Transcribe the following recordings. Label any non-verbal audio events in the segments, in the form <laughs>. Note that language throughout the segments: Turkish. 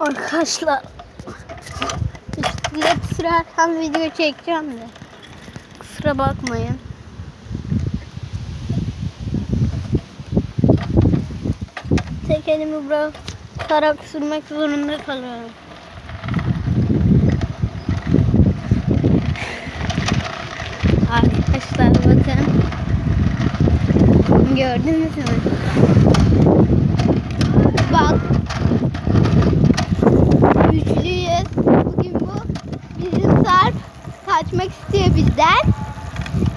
Arkadaşlar bisiklet sürerken video çekeceğim de. Kusura bakmayın. Tek elimi bırakarak sürmek zorunda kalıyorum. Arkadaşlar bakın. Gördünüz mü? Bak. Güçlüyüz. Bugün bu bizim Sarp kaçmak istiyor bizden.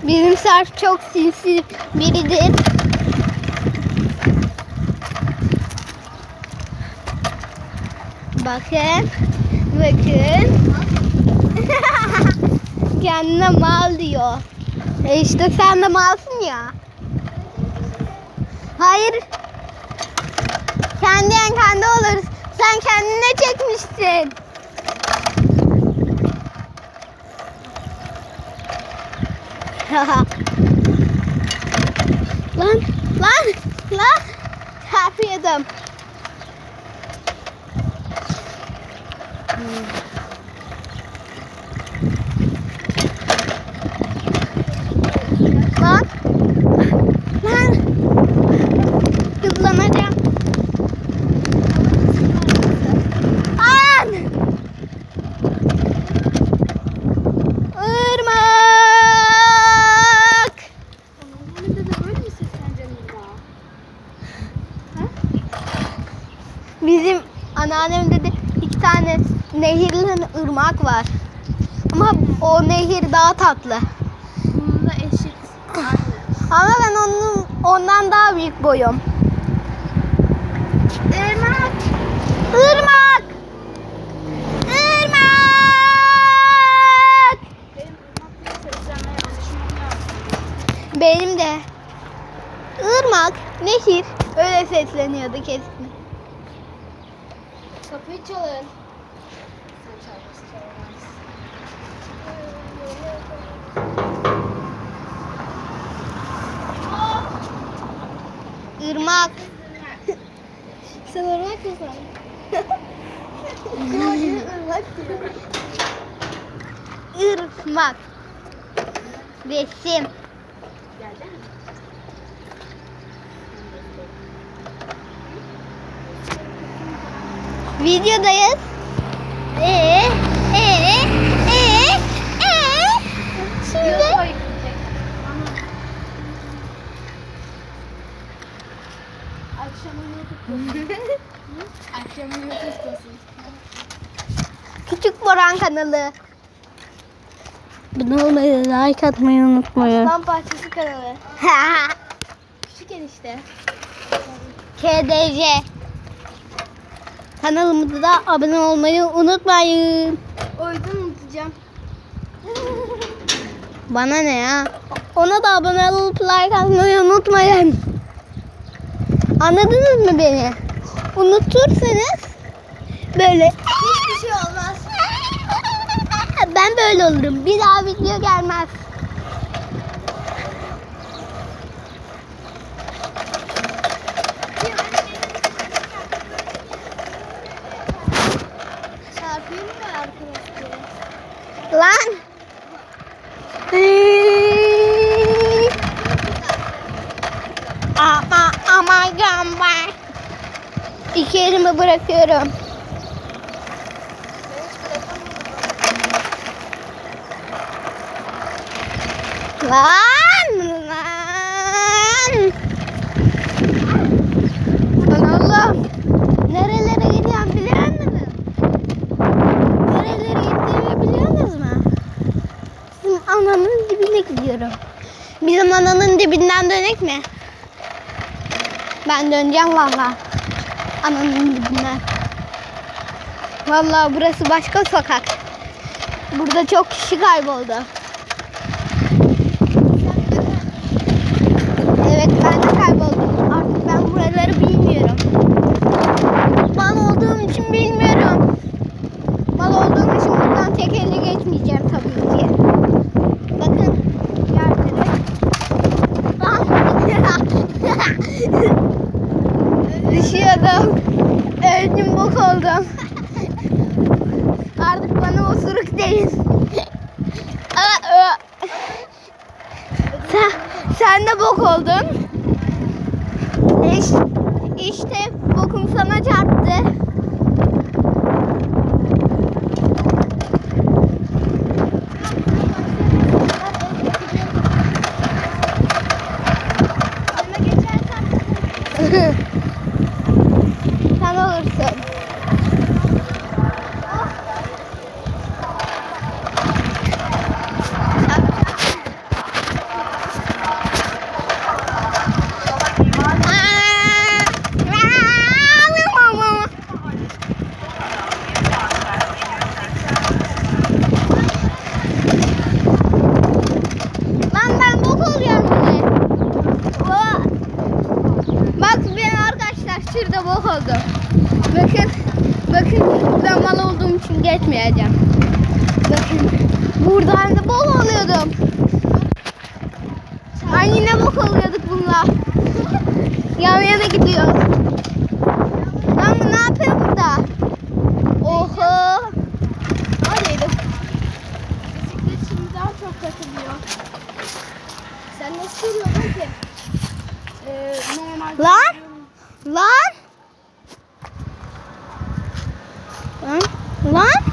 Bizim Sarp çok sinsi biridir. Bakın. Bakın. <laughs> Kendine mal diyor. E işte sen de malsın ya. Hayır. Kendiyen kendi oluruz. Sen kendine çekmişsin. <laughs> lan lan lan çarpıyordum. Lan hmm. Tane nehirli ırmak var. Ama o nehir daha tatlı. Bununla eşit. Aynı. Ama ben onun ondan daha büyük boyum. Irmak! Irmak! Irmak! Benim. Benim de. Irmak, nehir. Öyle sesleniyordu kesin. Kapıyı çalın. Irmak. <laughs> Sen ırmak mısın? diyor. Irmak. Resim. Videodayız. Ee, ee, ee, ee. Şimdi hayır, gidecek. Akşamın YouTube'dasın. Küçük Boran kanalı. Abone olmayı, like atmayı unutmayın. Aslan Bahçesi kanalı. <laughs> Küçük enişte. KDC. Kanalımıza da abone olmayı unutmayın. O yüzden unutacağım. <laughs> Bana ne ya? Ona da abone olup like atmayı unutmayın. Anladınız mı beni? Unutursanız böyle Hiçbir şey olmaz. <laughs> ben böyle olurum. Bir daha video gelmez. Çarpayım mı arkadaşlar? Lan. Ama ama gamba. İki elimi bırakıyorum. Lan. Ananın dibinden dönek mi? Ben döneceğim valla. Ananın dibinden. Valla burası başka sokak. Burada çok kişi kayboldu. Öğrencim bok oldum. Artık bana osuruk deyin. sen, sen de bok oldun. İşte, işte bokum sana çarptı. İçin geçmeyeceğim. Bakın. Buradan da bok oluyordum. Ben yine bok oluyorduk bununla. Yan yana gidiyoruz. Lan bu ne yapıyor burada? Oho. Hadi Bisiklet şimdi daha çok takılıyor. Sen nasıl görüyorsun ki? Ee, normal. Lan! Lan! Lan! Lan!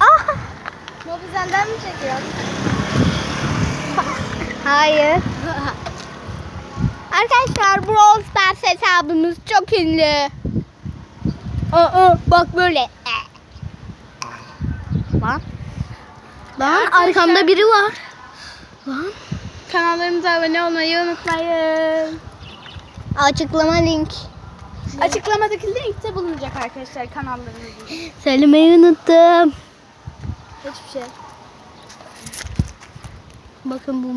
Ah! Mobi senden mi çekiyor? Hayır. Arkadaşlar Brawl Stars hesabımız çok ünlü. Aa, bak böyle. Lan. Lan arkamda biri var. Lan. Kanallarımıza abone olmayı unutmayın. Açıklama link. Açıklamadaki linkte bulunacak arkadaşlar kanallarımızın. Söylemeyi unuttum. Hiçbir şey. Bakın bu